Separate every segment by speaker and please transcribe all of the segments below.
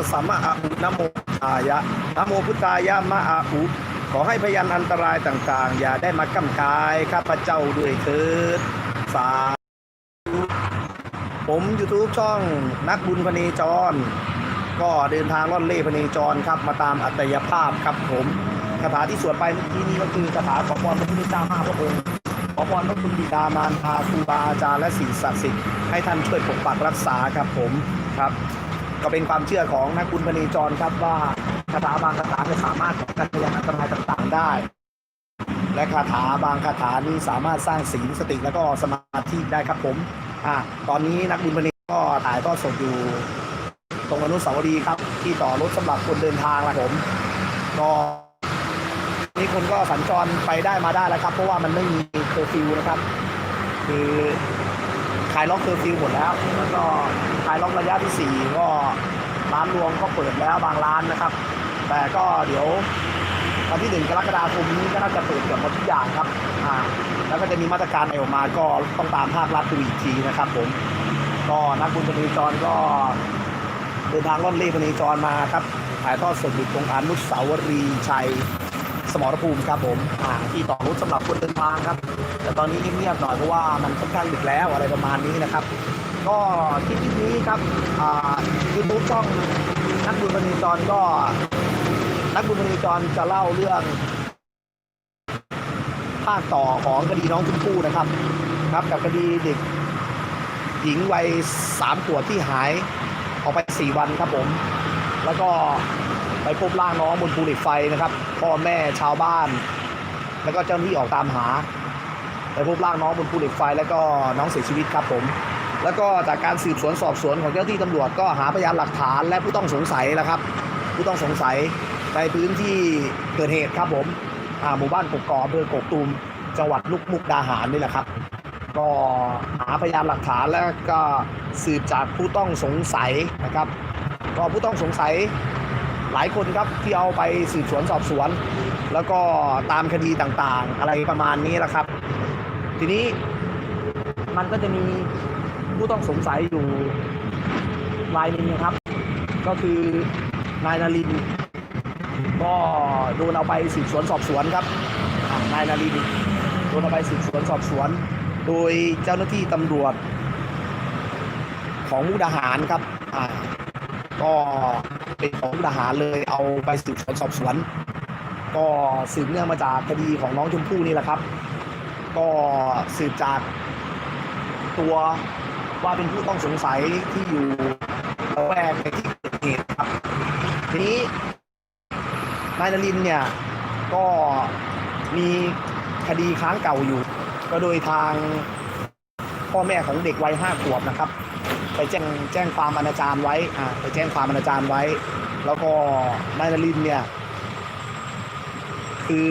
Speaker 1: นะโมตัสสะมะอะอุนะโมอายะนะโมพุทธายะมะอาอุขอให้พยันอันตรายต่างๆ อย่าได้มากำกายข้าพเจ้าด้วยเถิดสาธุผมยูทูบช่องนักบุญพเนจร ก็เดินทางล่อนเล่พเนจรครับ มาตามอัตยภาพครับผมคาถาที่สวดไปเมื่อกี้นี้ก็คือคาถาขอพรพระพุทธเจ้าห้าพระองค์ขอพรพระคุณบิดามารดาครูบาอาจารย์และสิ่งศักดิ์สิทธิ์ให้ท่านช่วยปกปักรักษาครับผมครับ ก็เป็นความเชื่อของนักบุญพเนจรครับว่าคาถาบางคาถาจะสามารถป้องกันพยานอันตรายต่างๆได้ และคาถาบางคาถานี้สามารถสร้างศีลสติแล้วก็สมาธิได้ครับผมอ่าตอนนี้นักบุญพเนจรก็ถ่ายทอดสดอยู่ ตรงอนุสาวรีย์ครับ ที่ต่อรถสำหรับคนเดินทางนะผมก็นี่คนก็สัญจรไปได้มาได้แล้วครับ เพราะว่ามันไม่มีเคอร์ฟิวนะครับ คือ คลายล็อกเคอร์ฟิวหมดแล้ว แล้วก็คลายล็อกระยะที่สี่ก็ร้านรวงก็เปิดแล้วบางร้านนะครับ แต่ก็เดี๋ยววันที่หนึ่งกรกฎาคมนี้ก็น่าจะเปิดเกือบหมดทุกอย่างครับอ่าแล้วก็จะมีมาตรการอะไรออกมาก็ต้องตามภาครัฐดูอีกทีนะครับ ผม ก็นักบุญพเนจรก็เดินทางล่อนเล่พเนจรมาครับถ่ายทอดสดอยู่ตรงอนุสาวรีย์ชัย สมรภูมิครับผมอ่าที่ต่อรถสำหรับคนเดินทางครับ แต่ตอนนี้เงียบๆหน่อยเพราะว่ามันค่อนข้างดึกแล้วอะไรประมาณนี้นะครับ ก็คลิปนี้ครับยูทูบช่องนักบุญพเนจรก็ นักบุญพเนจรจะเล่าเรื่องภาคต่อของคดีน้องชมพู่นะครับ ครับกับคดีเด็กหญิงวัยสามขวบที่หายออกไป4วันครับผม แล้วก็ ไปพบร่างน้องบนภูเหล็กไฟนะครับพ่อแม่ชาวบ้าน แล้วก็เจ้าหน้าที่ออกตามหา ไปพบร่างน้องบนภูเหล็กไฟ แล้วก็น้องเสียชีวิตครับผม แล้วก็จากการสืบสวนสอบสวนของเจ้าหน้าที่ตำรวจก็หาพยานหลักฐานและผู้ต้องสงสัยแล้วครับ ผู้ต้องสงสัยในพื้นที่เกิดเหตุครับผมหมู่บ้านกกอกอำเภอกกตูมจังหวัดลุกมุกดาหารนี่แหละครับ ก็หาพยานหลักฐานแล้วก็สืบจากผู้ต้องสงสัยนะครับ ก็ผู้ต้องสงสัย หลายคนครับที่เอาไปสืบสวนสอบสวน แล้วก็ตามคดีต่างๆ อะไรประมาณนี้แหละครับ ทีนี้มันก็จะมีผู้ต้องสงสัยอยู่รายหนึ่งนะครับ ก็คือนายนาริน ก็โดนเอาไปสืบสวนสอบสวนครับนายนารินโดนเอาไปสืบสวนสอบสวน โดยเจ้าหน้าที่ตำรวจของมุกดาหารครับก็ เป็นของมุกดาหารเลยเอาไปสืบสวนสอบสวน ก็สืบเนื่องมาจากคดีของน้องชมพู่นี่แหละครับ ก็สืบจากตัวว่าเป็นผู้ต้องสงสัยที่อยู่ระแวกในที่เกิดเหตุครับทีนี้นายนรินทร์เนี่ยก็มีคดีค้างเก่าอยู่ ก็โดยทาง พ่อแม่ของเด็กวัยห้าขวบนะครับ ไปแจ้งแจ้งความอนาจารไว้อ่าไปแจ้งความอนาจารไว้ แล้วก็นายนรินทร์เนี่ย คือ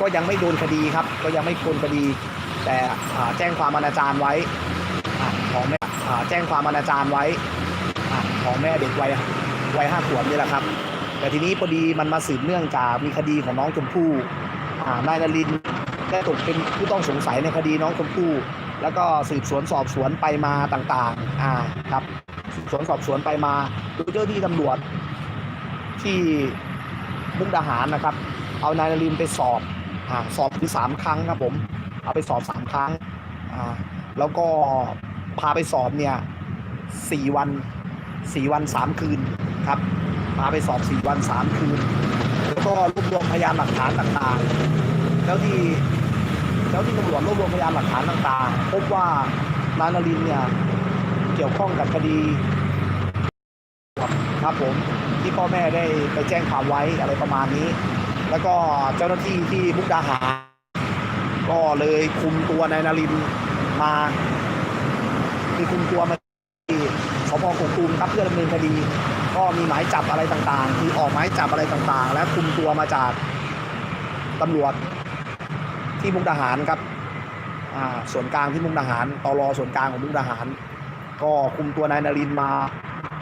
Speaker 1: ก็ยังไม่โดนคดีครับ ก็ยังไม่โดนคดี แต่แจ้งความอนาจารไว้ของแม่แจ้งความอนาจารไว้ของแม่เด็กวัยวัยห้าขวบนี่แหละครับ แต่ทีนี้พอดีมันมาสืบเนื่องจากมีคดีของน้องชมพู่นายนรินทร์ ได้ตกเป็นผู้ต้องสงสัยในคดีน้องชมพู่แล้วก็สืบสวนสอบสวนไปมาต่างๆ อ่าครับสืบสวนสอบสวนไปมาโดยเจ้าที่ตำรวจที่มุกดาหารนะครับ เอานายนรินไปสอบอ่าสอบถึงสามครั้งครับผม เอาไปสอบสามครั้งอ่าแล้วก็พาไปสอบเนี่ยสี่วันสี่วันสามคืนครับพาไปสอบสี่วันสามคืน แล้วก็รวบรวมพยานหลักฐานต่างๆ แล้วที่ แล้วที่ตำรวจรวบรวมพยานหลักฐานต่างๆ พบว่านายนรินเนี่ยเกี่ยวข้องกับคดีครับผมที่พ่อแม่ได้ไปแจ้งความไว้อะไรประมาณนี้ แล้วก็เจ้าหน้าที่ที่มุกดาหารก็เลยคุมตัวนายนารินมาคือคุมตัวมาที่สพกกตูมครับเพื่อดำเนินคดี ก็มีหมายจับอะไรต่างๆ คือออกหมายจับอะไรต่างๆ และคุมตัวมาจากตำรวจ ที่มุกดาหารครับส่วนกลางที่มุกดาหารตรอส่วนกลางของมุกดาหาร ก็คุมตัวนายนารินมา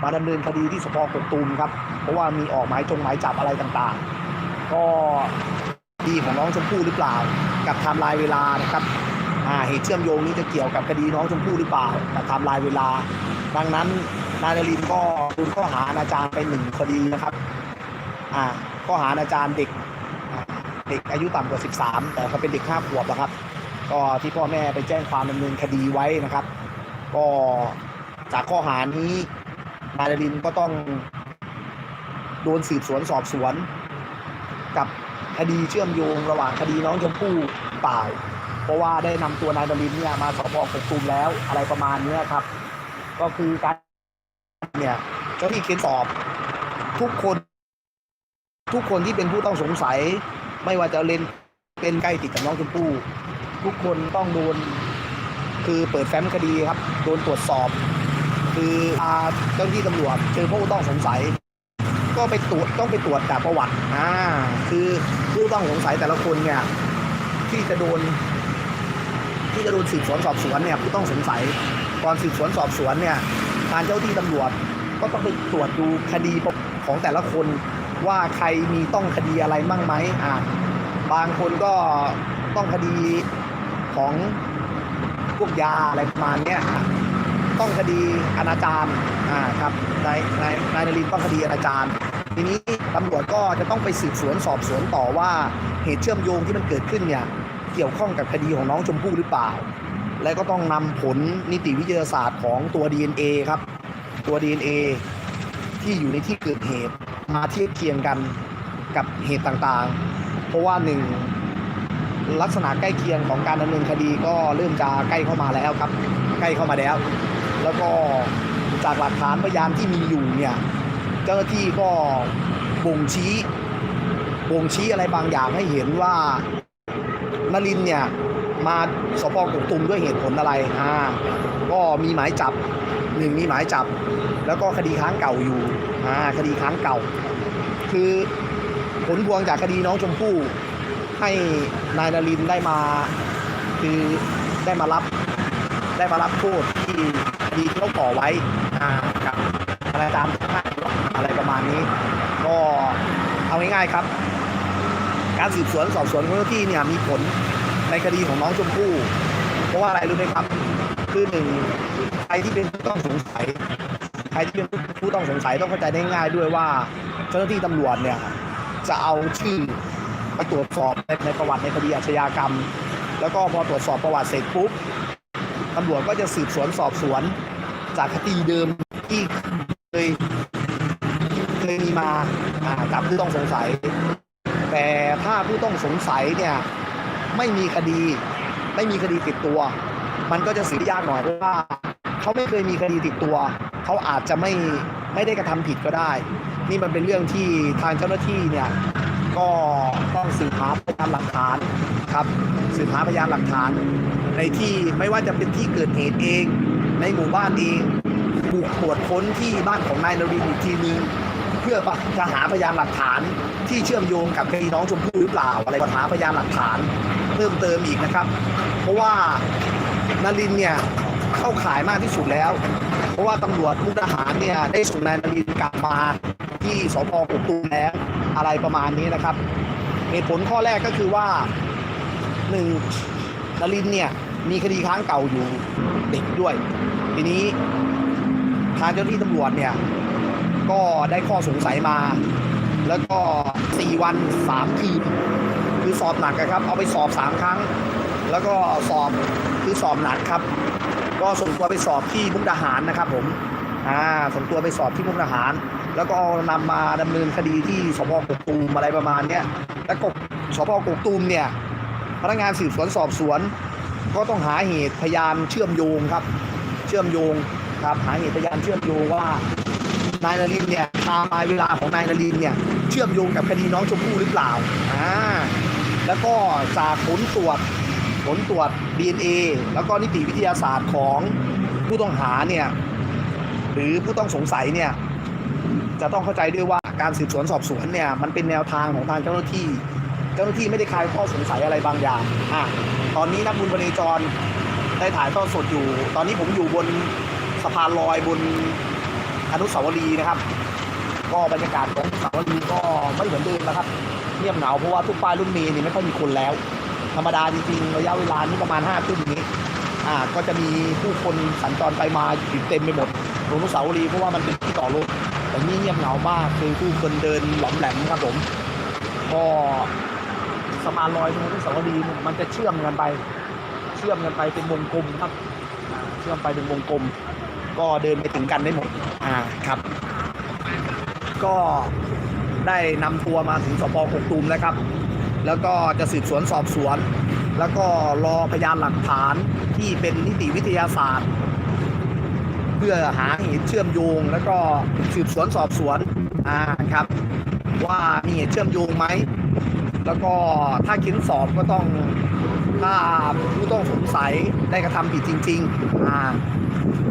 Speaker 1: มาดำเนินคดีที่สพกกตูมครับ เพราะว่ามีออกหมายจงหมายจับอะไรต่างๆ ก็ดีของน้องชมพู่หรือเปล่า กับไทม์ไลน์เวลานะครับเหตุเชื่อมโยงนี้จะเกี่ยวกับคดีน้องชมพู่หรือเปล่ากับไทม์ไลน์เวลา ดังนั้นนายนารินก็โดนข้อหาอาจารย์ไปหนึ่งคดีนะครับข้อหาอาจารย์เด็ก เด็กอายุต่ำกว่า 13 แต่เขาเป็นเด็ก5ขวบนะครับ ก็ที่พ่อแม่ไปแจ้งความดำเนินคดีไว้นะครับ ก็จากข้อหานี้นายนรินก็ต้องโดนสืบสวนสอบสวน กับคดีเชื่อมโยงระหว่างคดีน้องชมพู่ป่าเพราะว่าได้นำตัวนายนรินเนี่ยมาสพกกตูมแล้วอะไรประมาณเนี้ครับ ก็คือการเนี่ยเจ้าที่เค้นสอบทุกคน ทุกคนที่เป็นผู้ต้องสงสัย ไม่ว่าจะเล่นเป็นใกล้ติดกับน้องชมพู่ทุกคนต้องโดน คือเปิดแฟ้มคดีครับ โดนตรวจสอบ คืออาเจ้าหน้าที่ตำรวจเจอผู้ต้องสงสัย ก็ไปตรวจต้องไปตรวจจากประวัติอ่าคือผู้ต้องสงสัยแต่ละคนเนี่ยที่จะโดน ที่จะโดนสืบสวนสอบสวนเนี่ยผู้ต้องสงสัยก่อนสืบสวนสอบสวนเนี่ยทางเจ้าที่ตำรวจก็ต้องไปตรวจดูคดีของแต่ละคน ว่าใครมีต้องคดีอะไรมั่งไหมอ่าบางคนก็ต้องคดีของพวกยาอะไรประมาณเนี้ยต้องคดีอนาจารอ่าครับนายนายนายนรินทร์ต้องคดีอนาจารทีนี้ตำรวจก็จะต้องไปสืบสวนสอบสวนต่อว่าเหตุเชื่อมโยงที่มันเกิดขึ้นเนี่ยเกี่ยวข้องกับคดีของน้องชมพู่หรือเปล่า และก็ต้องนำผลนิติวิทยาศาสตร์ของตัว DNA ครับ ตัว DNA ที่อยู่ในที่เกิดเหตุ มาเทียบเคียงกันกับเหตุต่างๆ เพราะว่าหนึ่งลักษณะใกล้เคียงของการดำเนินคดีก็เริ่มจะใกล้เข้ามาแล้วครับ ใกล้เข้ามาแล้ว แล้วก็จากหลักฐานพยานที่มีอยู่เนี่ยเจ้าหน้าที่ก็บ่งชี้บ่งชี้อะไรบางอย่างให้เห็นว่านลินเนี่ยมาสพกกตุมด้วยเหตุผลอะไรอ่าก็มีหมายจับหนึ่งมีหมายจับ แล้วก็คดีค้างเก่าอยู่อ่าคดีค้างเก่า คือผลพวงจากคดีน้องชมพู่ให้นายนลินได้มา คือได้มารับ ได้มารับโทษที่คดีที่เขาก่อไว้อ่ากับอะไรตามอะไรประมาณนี้ ก็เอาง่ายๆครับ การสืบสวนสอบสวนของเจ้าหน้าที่เนี่ยมีผลในคดีของน้องชมพู่เพราะว่าอะไรรู้ไหมครับ คือหนึ่งใครที่เป็นผู้ต้องสงสัย ใครที่เป็นผู้ต้องสงสัยต้องเข้าใจได้ง่ายด้วยว่าเจ้าหน้าที่ตำรวจเนี่ยจะเอาชื่อไปตรวจสอบในประวัติในคดีอาชญากรรม แล้วก็พอตรวจสอบประวัติเสร็จปุ๊บตำรวจก็จะสืบสวนสอบสวนจากคดีเดิมที่เคยเคยมีมาอ่ากับผู้ต้องสงสัย แต่ถ้าผู้ต้องสงสัยเนี่ยไม่มีคดีไม่มีคดีติดตัว มันก็จะสืบยากหน่อยเพราะว่าเขาไม่เคยมีคดีติดตัว เขาอาจจะไม่ไม่ได้กระทำผิดก็ได้ นี่มันเป็นเรื่องที่ทางเจ้าหน้าที่เนี่ยก็ต้องสืบหาพยานหลักฐานครับสืบหาพยานหลักฐาน ในที่ไม่ว่าจะเป็นที่เกิดเหตุเอง ในหมู่บ้านเองบุกตรวจค้นที่บ้านของนายนรินทร์อีกทีนึงเพื่อจะหาพยานหลักฐานที่เชื่อมโยงกับคดีน้องชมพู่หรือเปล่าอะไรก็หาพยานหลักฐานเพิ่มเติมอีกนะครับ เพราะว่านารินทร์เนี่ยเข้าขายมากที่สุดแล้ว เพราะว่าตำรวจมุกดาหารเนี่ยได้ส่งนายนรินกลับมาที่สพกกตูมแล้วอะไรประมาณนี้นะครับเหตุผลข้อแรกก็คือว่าหนึ่งนรินเนี่ยมีคดีค้างเก่าอยู่เด็กด้วย ทีนี้ทางเจ้าหน้าที่ตำรวจเนี่ยก็ได้ข้อสงสัยมา แล้วก็ 4 วัน 3 คืนคือสอบหนักอะครับ เอาไปสอบ 3 ครั้ง แล้วก็สอบคือสอบหนักครับ ก็ส่งตัวไปสอบที่มุกดาหารนะครับผมอ่าส่งตัวไปสอบที่มุกดาหาร แล้วก็นำมาดำเนินคดีที่สพกกตูมอะไรประมาณเนี้ยแล้วกสพกกตูมเนี่ยพนักงานสืบสวนสอบสวน ก็ต้องหาเหตุพยานเชื่อมโยงครับ เชื่อมโยงครับหาเหตุพยานเชื่อมโยงว่านายนรินเนี่ยไทม์เวลาของนายนรินเนี่ยเชื่อมโยงกับคดีน้องชมพู่หรือเปล่าอ่าแล้วก็จากผลตรวจ ผลตรวจ DNA แล้วก็นิติวิทยาศาสตร์ของผู้ต้องหาเนี่ยหรือผู้ต้องสงสัยเนี่ยจะต้องเข้าใจด้วยว่าการสืบสวนสอบสวนเนี่ยมันเป็นแนวทางของทางเจ้าหน้าที่ เจ้าหน้าที่ไม่ได้คลายข้อสงสัยอะไรบางอย่างอะตอนนี้นักบุญพเนจรได้ถ่ายทอดสดอยู่ ตอนนี้ผมอยู่บนสะพานลอยบนอนุสาวรีย์นะครับ ก็บรรยากาศของอนุสาวรีย์ก็ไม่เหมือนเดิมนะครับเงียบเหงาเพราะว่าทุกป้ายรุ่นเมย์นี่ไม่ค่อยมีคนแล้ว ธรรมดาจริงๆระยะเวลานี้ประมาณห้าทุ่มนี้อ่าก็จะมีผู้คนสัญจรไปมาอยู่เต็มไปหมดอนุสาวรีย์เพราะว่ามันเป็นที่ต่อรถแต่นี่เงียบเหงามากคือผู้คนเดินหลอมแหลมครับผมก็สะพานลอยตรงนุสาวรีย์มันจะเชื่อมกันไป เชื่อมกันไปเป็นวงกลมครับเชื่อมไปเป็นวงกลม ก็เดินไปถึงกันได้หมดอ่าครับ ก็ได้นำตัวมาถึงสพกกตูมแล้วครับ แล้วก็จะสืบสวนสอบสวน แล้วก็รอพยานหลักฐานที่เป็นนิติวิทยาศาสตร์ เพื่อหาเหตุเชื่อมโยง แล้วก็สืบสวนสอบสวนอ่าครับ ว่ามีเหตุเชื่อมโยงไหมแล้วก็ถ้าคิดสอบก็ต้อง ถ้าผู้ต้องสงสัยได้กระทำผิดจริงๆอ่า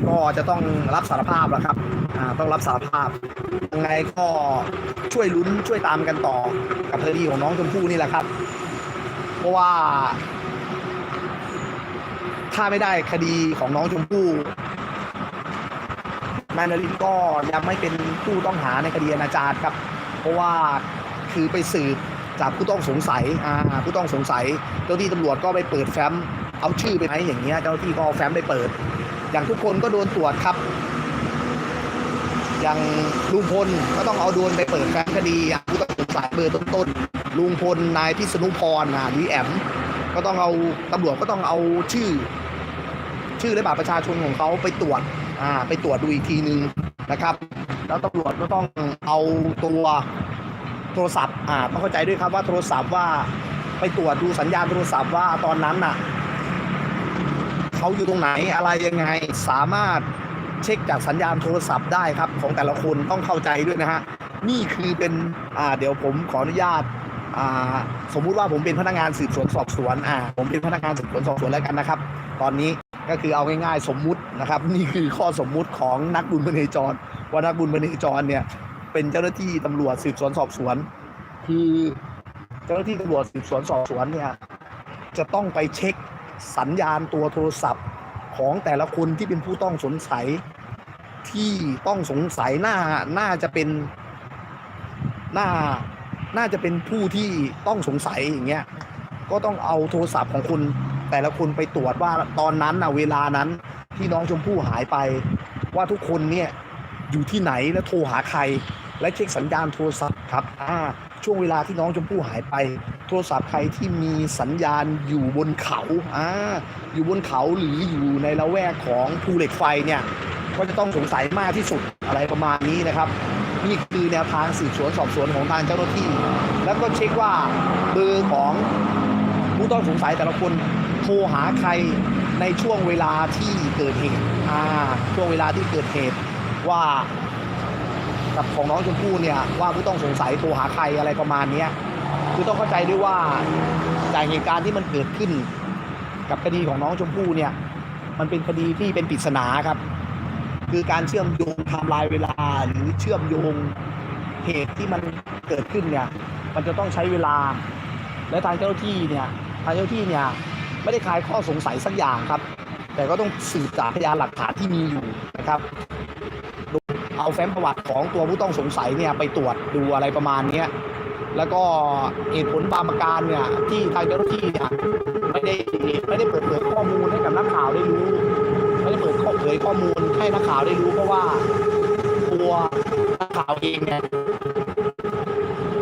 Speaker 1: ก็จะต้องรับสารภาพแหละครับอ่าต้องรับสารภาพยังไงก็ช่วยลุ้นช่วยตามกันต่อกับคดีของน้องชมพู่นี่แหละครับ เพราะว่า ถ้าไม่ได้คดีของน้องชมพู่นายนรินก็ยังไม่เป็นผู้ต้องหาในคดีอนาจารครับ เพราะว่าคือไปสืบ จากผู้ต้องสงสัยอ่าผู้ต้องสงสัย เจ้าที่ตำรวจก็ไปเปิดแฟ้มเอาชื่อไปไหมอย่างเงี้ยเจ้าที่ก็เอาแฟ้มไปเปิด อย่างทุกคนก็โดนตรวจครับ อย่างลุงพลก็ต้องเอาโดนไปเปิดแฟ้มคดีอย่างผู้ต้องสงสัยเบอร์ต้นๆลุงพลนายพิษณุพรนะหรือแอมก็ต้องเอาตำรวจก็ต้องเอาชื่อ ชื่อและบัตรประชาชนของเขาไปตรวจอ่าไปตรวจดูอีกทีนึงนะครับ แล้วตำรวจก็ต้องเอาตัว โทรศัพท์อ่าต้องเข้าใจด้วยครับว่าโทรศัพท์ว่าไปตรวจดูสัญญาณโทรศัพท์ว่าตอนนั้นน่ะเขาอยู่ตรงไหนอะไรยังไงสามารถเช็คจากสัญญาณโทรศัพท์ได้ครับ ของแต่ละคนต้องเข้าใจด้วยนะฮะนี่คือเป็นอ่าเดี๋ยวผมขออนุญาตอ่าสมมุติว่าผมเป็นพนักงานสืบสวนสอบสวนอ่าผมเป็นพนักงานสืบสวนสอบสวนแล้วกันนะครับ ตอนนี้ก็คือเอาง่ายๆสมมุตินะครับ นี่คือข้อสมมุติของนักบุญพเนจรว่านักบุญพเนจรเนี่ย เป็นเจ้าหน้าที่ตำรวจสืบสวนสอบสวน คือเจ้าหน้าที่ตำรวจสืบสวนสอบสวนเนี่ยจะต้องไปเช็คสัญญาณตัวโทรศัพท์ของแต่ละคนที่เป็นผู้ต้องสงสัยที่ต้องสงสัยน่าน่าจะเป็นน่าน่าจะเป็นผู้ที่ต้องสงสัยอย่างเงี้ยก็ต้องเอาโทรศัพท์ของคุณแต่ละคนไปตรวจว่าตอนนั้นนะเวลานั้นที่น้องชมพู่หายไป ว่าทุกคนเนี่ยอยู่ที่ไหนและโทรหาใคร และเช็คสัญญาณโทรศัพท์ครับอ่าช่วงเวลาที่น้องชมพู่หายไป โทรศัพท์ใครที่มีสัญญาณอยู่บนเขาอ่าอยู่บนเขาหรืออยู่ในละแวกของภูเหล็กไฟเนี่ยก็จะต้องสงสัยมากที่สุดอะไรประมาณนี้นะครับ นี่คือแนวทางสืบสวนสอบสวนของทางเจ้าหน้าที่ แล้วก็เช็คว่าเบอร์ของผู้ต้องสงสัยแต่ละคนโทรหาใครในช่วงเวลาที่เกิดเหตุอ่าช่วงเวลาที่เกิดเหตุว่า กับของน้องชมพู่เนี่ยว่าผู้ต้องสงสัยโทรหาใครอะไรประมาณเนี้ยคือต้องเข้าใจด้วยว่าจากเหตุการณ์ที่มันเกิดขึ้น กับคดีของน้องชมพู่เนี่ย มันเป็นคดีที่เป็นปริศนาครับ คือการเชื่อมโยงไทม์ไลน์เวลาหรือเชื่อมโยงเหตุที่มันเกิดขึ้นเนี่ย มันจะต้องใช้เวลา และทางเจ้าหน้าที่เนี่ยทางเจ้าหน้าที่เนี่ยไม่ได้คลายข้อสงสัยสักอย่างครับ แต่ก็ต้องสืบจากพยานหลักฐานที่มีอยู่นะครับ เอาแฟ้มประวัติของตัวผู้ต้องสงสัยเนี่ยไปตรวจดูอะไรประมาณนี้แล้วก็เหตุผลบางประการเนี่ยที่ทางเจ้าหน้าที่เนี่ยไม่ได้ไม่ได้เปิดเผยข้อมูลให้กับนักข่าวได้รู้ไม่ได้เปิดเผยข้อมูลให้นักข่าวได้รู้เพราะว่าตัวนักข่าวเองเนี่ย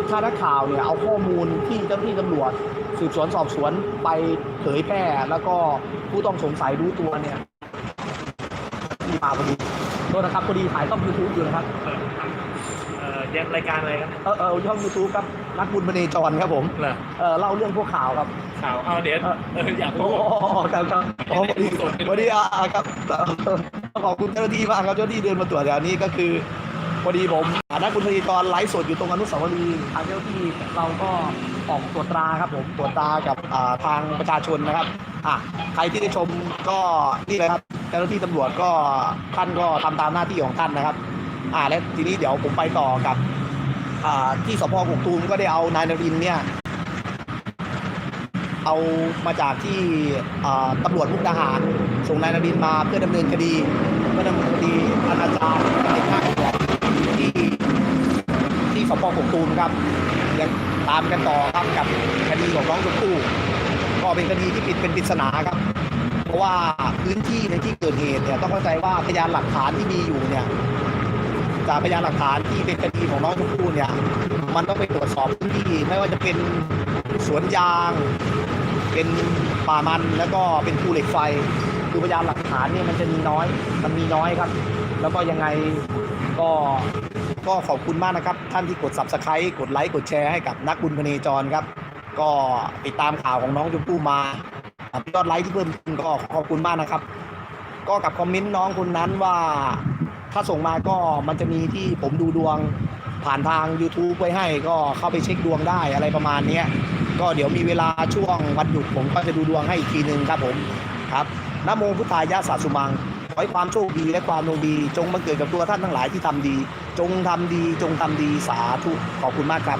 Speaker 1: ถ้านักข่าวเนี่ยเอาข้อมูลที่เจ้าหน้าที่ตำรวจสืบสวนสอบสวนไปเผยแพร่แล้วก็ผู้ต้องสงสัยรู้ตัวเนี่ยที่มาพอดี โทษนะครับพอดีถ่ายต้องยูทูบอยู่นะครับ
Speaker 2: เปิดทำเอ่อยังรายการอะไรครับ
Speaker 1: เออเออช่องยูทูบครับนักบุญพเนจรครับผม
Speaker 2: เหรอ
Speaker 1: เออเล่าเรื่องพวกข่าวครับ
Speaker 2: ข่าวเอาเดี๋ยว
Speaker 1: เออ
Speaker 2: เอออยาก
Speaker 1: โอ้
Speaker 2: รู้
Speaker 1: ครับครับโอ้พอดีพอดีอ่าครับขอบคุณเจ้าหน้าที่มากครับเจ้าหน้าที่เดินมาตรวจอย่างนี้ก็คือพอดีผมฐานะคุณพธีกรไลฟ์สดอยู่ตรงอนุสาวรีย์ทางเจ้าหน้าที่เราก็ออกตรวจตราครับผมตรวจตรากับอ่าทางประชาชนนะครับอะใครที่ได้ชมก็นี่เลยครับ เจ้าหน้าที่ตำรวจก็ท่านก็ทำตามหน้าที่ของท่านนะครับ อ่าและทีนี้เดี๋ยวผมไปต่อกับ อ่าที่สพกกตูมก็ได้เอานายนรินเนี่ย เอามาจากที่อ่าตำรวจมุกดาหารส่งนายนรินมาเพื่อดำเนินคดีเพื่อดำเนินคดีอนาจารเด็กห้าขวบที่ที่สพกกตูมครับยังตามกันต่อครับกับคดีของน้องชมพู่ก็เป็นคดีที่ปิดเป็นปริศนาครับ ราะว่าพื้นที่ในที่เกิดเหตุเนี่ยต้องเข้าใจว่าพยานหลักฐานที่มีอยู่เนี่ยจากพยานหลักฐานที่เป็นคดีของน้องชมพู่เนี่ย มันต้องไปตรวจสอบพื้นที่ไม่ว่าจะเป็นสวนยาง เป็นป่ามันแล้วก็เป็นภูเหล็กไฟคือพยานหลักฐานเนี่ยมันจะมีน้อย มันมีน้อยครับ แล้วก็ยังไงก็ก็ขอบคุณมากนะครับ ท่านที่กด subscribe กดไลค์กดแชร์ให้กับนักบุญพเนจรครับ ก็ติดตามข่าวของน้องชมพู่มา ยอดไลค์ที่เพิ่มขึ้นก็ขอบคุณมากนะครับ ก็กับคอมเมนต์น้องคนนั้นว่า ถ้าส่งมาก็มันจะมีที่ผมดูดวงผ่านทาง YouTube ไว้ให้ก็เข้าไปเช็คดวงได้อะไรประมาณนี้ก็เดี๋ยวมีเวลาช่วงวันหยุดผมก็จะดูดวงให้อีกทีหนึ่งครับผมครับนโมพุทธายะสาสุมังขอให้ความโชคดีและความดวงดี จงบังเกิดกับตัวท่านทั้งหลายที่ทำดี จงทำดี จงทำดีสาธุขอบคุณมากครับ